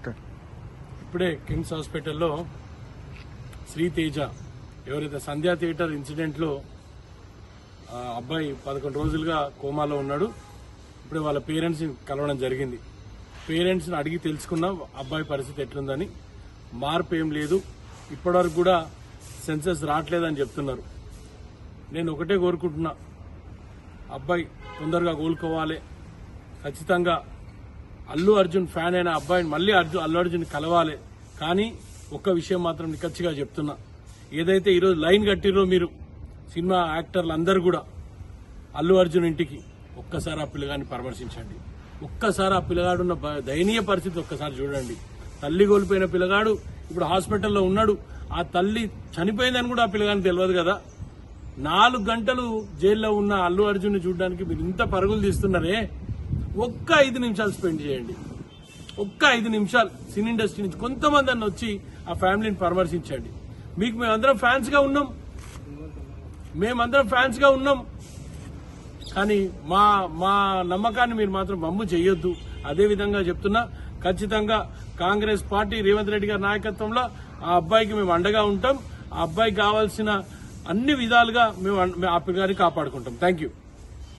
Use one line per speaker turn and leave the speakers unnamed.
ఇప్పుడే కిమ్స్ హాస్పిటల్లో శ్రీతేజ ఎవరైతే సంధ్యా థియేటర్ ఇన్సిడెంట్లో అబ్బాయి పదకొండు రోజులుగా కోమాలో ఉన్నాడు. ఇప్పుడే వాళ్ళ పేరెంట్స్ని కలవడం జరిగింది. పేరెంట్స్ని అడిగి తెలుసుకున్నాం అబ్బాయి పరిస్థితి ఎట్లుందని. మార్పు ఏం లేదు. ఇప్పటివరకు కూడా సెన్సెస్ రావట్లేదని చెప్తున్నారు. నేను ఒకటే కోరుకుంటున్నా. అబ్బాయి తొందరగా కోలుకోవాలి. ఖచ్చితంగా అల్లు అర్జున్ ఫ్యాన్ అయిన అబ్బాయిని మళ్ళీ అర్జున్ అల్లు అర్జున్ కలవాలి. కానీ ఒక్క విషయం మాత్రం నిఖచ్చిగా చెప్తున్నా. ఏదైతే ఈరోజు లైన్ కట్టిరో మీరు సినిమా యాక్టర్లు అందరూ కూడా అల్లు అర్జున్ ఇంటికి ఒక్కసారి ఆ పిల్లగాన్ని పరామర్శించండి. ఒక్కసారి ఆ పిల్లగాడున్న దయనీయ పరిస్థితి ఒక్కసారి చూడండి. తల్లి కోల్పోయిన పిల్లగాడు ఇప్పుడు హాస్పిటల్లో ఉన్నాడు. ఆ తల్లి చనిపోయిందని కూడా ఆ పిల్లగానికి తెలియదు కదా. నాలుగు గంటలు జైల్లో ఉన్న అల్లు అర్జున్ని చూడడానికి మీరు ఇంత పరుగులు తీస్తున్నారే? ఒక్క ఐదు నిమిషాలు స్పెండ్ చేయండి. ఒక్క ఐదు నిమిషాలు సినీ ఇండస్ట్రీ నుంచి కొంతమంది అన్న వచ్చి ఆ ఫ్యామిలీని పరామర్శించండి. మీకు మేమందరం ఫ్యాన్స్గా ఉన్నాం. మేమందరం ఫ్యాన్స్గా ఉన్నాం. కానీ మా మా నమ్మకాన్ని మీరు మాత్రం బమ్ము చేయొద్దు. అదే విధంగా చెప్తున్నా ఖచ్చితంగా కాంగ్రెస్ పార్టీ రేవంత్ రెడ్డి గారి నాయకత్వంలో ఆ అబ్బాయికి మేము అండగా ఉంటాం. ఆ అబ్బాయికి కావాల్సిన అన్ని విధాలుగా మేము ఆ పిల్లగారిని కాపాడుకుంటాం. Thank you